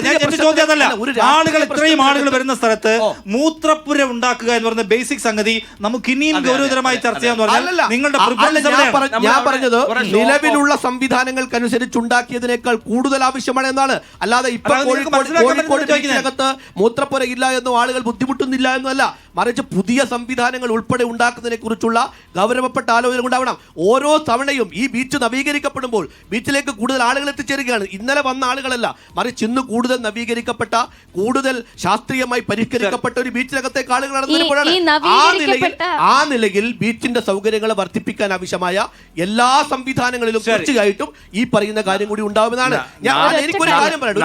ഞാൻ എന്റെ ചോദ്യം അതല്ല. ആളുകൾ ഇത്രയും ആളുകൾ വരുന്ന സ്ഥലത്ത്. മൂത്രപ്പുര ഉണ്ടാക്കുക എന്ന് പറയുന്ന ബേസിക് സംഗതി നമുക്ക് ഇനിയും ഗൗരവതരമായി ചർച്ച ചെയ്യാന്ന് പറഞ്ഞാൽ. നിങ്ങളുടെ ഞാൻ പറഞ്ഞ- ഞാൻ പറഞ്ഞത് നിലവിലുള്ള സംവിധാനങ്ങൾക്കനുസരിച്ച് ഉണ്ടാക്കിയതിനേക്കാൾ കൂടുതൽ ആവശ്യമാണ് എന്നാണ്. അല്ലാതെ ഇപ്പൊ അല്ലാതെ നിങ്ങൾക്ക് കോഴിക്കോട് മനസ്സിലാക്കാൻ കോഴിക്കോട് പറ്റുന്ന ചോദിക്കുന്നത്. ബീച്ചിനകത്ത് മൂത്രപ്പുര ഇല്ല എന്നും ആളുകൾ ബുദ്ധിമുട്ടുന്നില്ല എന്നല്ല. മറിച്ച് പുതിയ സംവിധാനങ്ങൾ ഉൾപ്പെടെ ഉണ്ടാക്കുന്നതിനെ കുറിച്ചുള്ള ഗൗരവപ്പെട്ട ആലോചന ഉണ്ടാവണം ഓരോ തവണയും ഈ ബീച്ച് നവീകരിക്കപ്പെടുമ്പോൾ ബീച്ചിലേക്ക് കൂടുതൽ ആളുകൾ എത്തിച്ചേരുകയാണ്. ഇന്നലെ വന്ന ആളുകളല്ല. മറിച്ച് ഇന്ന് കൂടുതൽ നവീകരിക്കപ്പെട്ട കൂടുതൽ ശാസ്ത്രീയമായി പരിഷ്കരിക്കപ്പെട്ട ഒരു ബീച്ചിനകത്തേക്ക് ആളുകൾ നടന്നപ്പോഴാണ് ഈ- ആ നിലയിൽ നവീകരിക്കപ്പെട്ട- ആ നിലയിൽ ബീച്ചിന്റെ സൗകര്യങ്ങളെ വർദ്ധിപ്പിക്കാൻ ആവശ്യമായ എല്ലാ സംവിധാനങ്ങളിലും. തീർച്ചയായിട്ടും ഈ പറയുന്ന കാര്യം കൂടി ഉണ്ടാവുമെന്നാണ് ഞാൻ എനിക്കൊരു കാര്യം പറയണം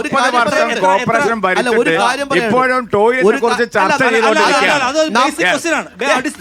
ഒരു കാര്യം.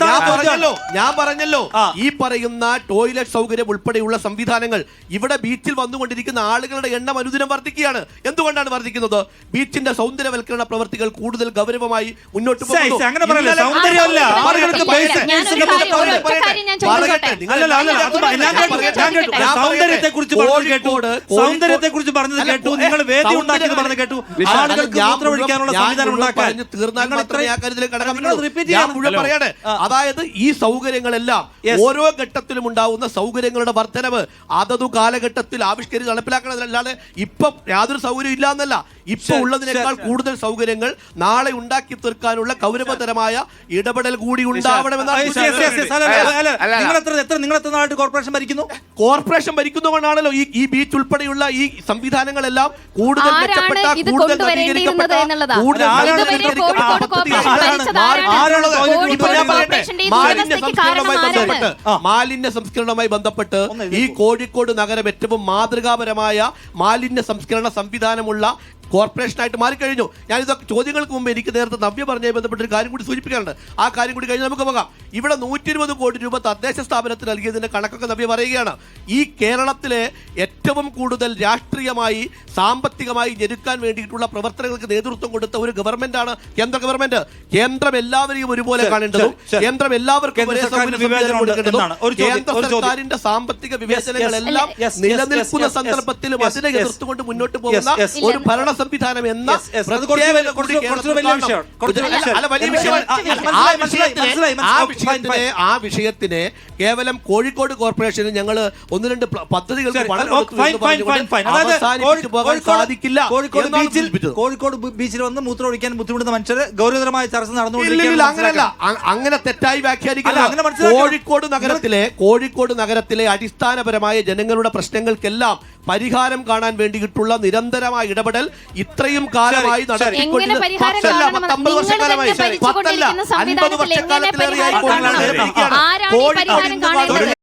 ഞാൻ പറഞ്ഞല്ലോ. ഞാൻ പറഞ്ഞല്ലോ. ഈ പറയുന്ന ടോയ്ലറ്റ് സൗകര്യം ഉൾപ്പെടെയുള്ള സംവിധാനങ്ങൾ ഇവിടെ ബീച്ചിൽ വന്നുകൊണ്ടിരിക്കുന്ന ആളുകളുടെ എണ്ണം അനുദിനം വർദ്ധിക്കുകയാണ്. എന്തുകൊണ്ടാണ് വർദ്ധിക്കുന്നത് ബീച്ചിന്റെ സൗന്ദര്യവൽക്കരണ പ്രവർത്തികൾ കൂടുതൽ ഗൗരവമായി മുന്നോട്ട് അങ്ങനെ പറയല്ലേ. ഇന്നലെ- സൗന്ദര്യമല്ല. ആ, ആളുകൾക്ക് പറയട്ടെ, basic ഞാനൊരു കാര്യം- പറയട്ടെ. ഒരൊറ്റ കാര്യം ഞാൻ പറയട്ടെ. നിങ്ങൾ- അല്ലല്ല, അല്ലല്ല, അത് ഞാൻ ഞാൻ കേട്ടു. ഞാൻ കേട്ടു. ഞാൻ സൗന്ദര്യത്തെ കുറിച്ച് പറഞ്ഞത് കേട്ടു കോഴിക്കോട്- സൗന്ദര്യത്തെ കുറിച്ച് പറഞ്ഞത് അല്ല, കേട്ടു നിങ്ങൾ വേദി സൗന്ദര്യം- ഉണ്ടാക്കിയത് പറഞ്ഞത് കേട്ടു ആളുകൾക്ക് ഞാൻ മുഴുവൻ- സംവിധാനം ഞാൻ ഉണ്ടാക്കാൻ മുഴുവൻ പറഞ്ഞ് തീർന്നാൽ നിങ്ങൾ മാത്രമേ ഇത്രയും- ആ കാര്യത്തിലേക്ക് കടക്കാൻ നിങ്ങൾ പറ്റൂ. repeat ഞാൻ ചെയ്യണം. മുഴുവൻ ഹലോ. പറയട്ടെ ആ. അതായത് ഈ സൗകര്യങ്ങളെല്ലാം Yes. ഓരോ ഘട്ടത്തിലും ഉണ്ടാവുന്ന സൗകര്യങ്ങളുടെ വർധനവ് അതതു കാലഘട്ടത്തിൽ ആവിഷ്കരിച്ച് നടപ്പിലാക്കണതല്ലാതെ ഇപ്പം യാതൊരു സൗകര്യം ഇല്ല എന്നല്ല ഇപ്പൊ ഉള്ളതിനേക്കാൾ കൂടുതൽ സൗകര്യങ്ങൾ നാളെ ഉണ്ടാക്കി തീർക്കാനുള്ള ഗൗരവതരമായ ഇടപെടൽ കൂടി ഉണ്ടാവണമെന്നാണ് കോർപ്പറേഷൻ ഭരിക്കുന്നു? കോർപ്പറേഷൻ ഭരിക്കുന്നതുകൊണ്ടാണല്ലോ ഈ ഈ ബീച്ച് ഉൾപ്പെടെയുള്ള ഈ സംവിധാനങ്ങളെല്ലാം കൂടുതൽ മെച്ചപ്പെട്ട കൂടുതൽ നവീകരിക്കപ്പെട്ട ഞാൻ കൂടുതൽ മാലിന്യ സംസ്കരണവുമായി ബന്ധപ്പെട്ട് മാലിന്യ സംസ്കരണവുമായി ബന്ധപ്പെട്ട് ഈ കോഴിക്കോട് നഗരം ഏറ്റവും മാതൃകാപരമായ മാലിന്യ സംസ്കരണ സംവിധാനമുള്ള കോർപ്പറേഷനായിട്ട് മാറിക്കഴിഞ്ഞു. ഞാൻ ഇതൊക്കെ ചോദ്യങ്ങൾക്ക് മുമ്പ് എനിക്ക് നേരത്തെ നവ്യ പറഞ്ഞതുമായി ബന്ധപ്പെട്ട ഒരു കാര്യം കൂടി സൂചിപ്പിക്കാനുണ്ട്. ആ കാര്യം കൂടി കഴിഞ്ഞ് നമുക്ക് പോകാം. ഇവിടെ നൂറ്റി ഇരുപത് കോടി രൂപ തദ്ദേശ സ്ഥാപനത്തിന് നൽകിയതിന്റെ കണക്കൊക്കെ നവ്യ പറയുകയാണ്. ഈ കേരളത്തിലെ ഏറ്റവും കൂടുതൽ രാഷ്ട്രീയമായി സാമ്പത്തികമായി ഞെരുക്കാൻ വേണ്ടിയിട്ടുള്ള പ്രവർത്തനങ്ങൾക്ക് നേതൃത്വം കൊടുത്ത ഒരു ഗവൺമെന്റ് ആണ് കേന്ദ്ര ഗവൺമെന്റ്. കേന്ദ്രം എല്ലാവരെയും ഒരുപോലെ കാണേണ്ടതും. കേന്ദ്രം എല്ലാവർക്കും ഒരേ കേന്ദ്ര സർക്കാരിന്റെ സാമ്പത്തിക വിവേചനങ്ങളെല്ലാം നിലനിൽക്കുന്ന സന്ദർഭത്തിലും അതിനെ. എതിർത്തുകൊണ്ട് മുന്നോട്ട് പോകുന്ന ഒരു ഭരണ സംവിധാനം എന്ന. ആ, വിഷയത്തിനെ- കേവലം കോഴിക്കോട് കോർപ്പറേഷന് ഞങ്ങൾ ഒന്ന് രണ്ട് പദ്ധതികൾ പദ്ധതികൾക്ക് സാധിക്കില്ല കോഴിക്കോട് ബീച്ചിൽ കോഴിക്കോട് ബീച്ചിൽ വന്ന് മൂത്രം ഒഴിക്കാൻ ബുദ്ധിമുട്ടുന്ന മനുഷ്യർ ഗൗരവതരമായ ചർച്ച നടന്നുകൊണ്ടിരിക്കുന്നില്ല നടന്നുകൊണ്ടിരിക്കുകയാണ് അങ്ങനല്ല. അങ്ങനെ തെറ്റായി വ്യാഖ്യാനിക്കില്ല കോഴിക്കോട് നഗരത്തിലെ കോഴിക്കോട് നഗരത്തിലെ അടിസ്ഥാനപരമായ ജനങ്ങളുടെ പ്രശ്നങ്ങൾക്കെല്ലാം പരിഹാരം കാണാൻ വേണ്ടിയിട്ടുള്ള നിരന്തരമായ ഇടപെടൽ ഇത്രയും കാലമായി ശരി, ശരി. നടത്തിക്കൊണ്ടിരുന്ന- എങ്ങനെ പരിഹാരം പത്തല്ല, കാണണമെന്ന് പത്തൊമ്പത് നിങ്ങൾ വർഷക്കാലമായി തന്നെ പത്തല്ല ഭരിച്ചുകൊണ്ടിരിക്കുന്ന അൻപത് വർഷക്കാലത്തിലേറെയായി പരിഹാരം കോഴിക്കോട്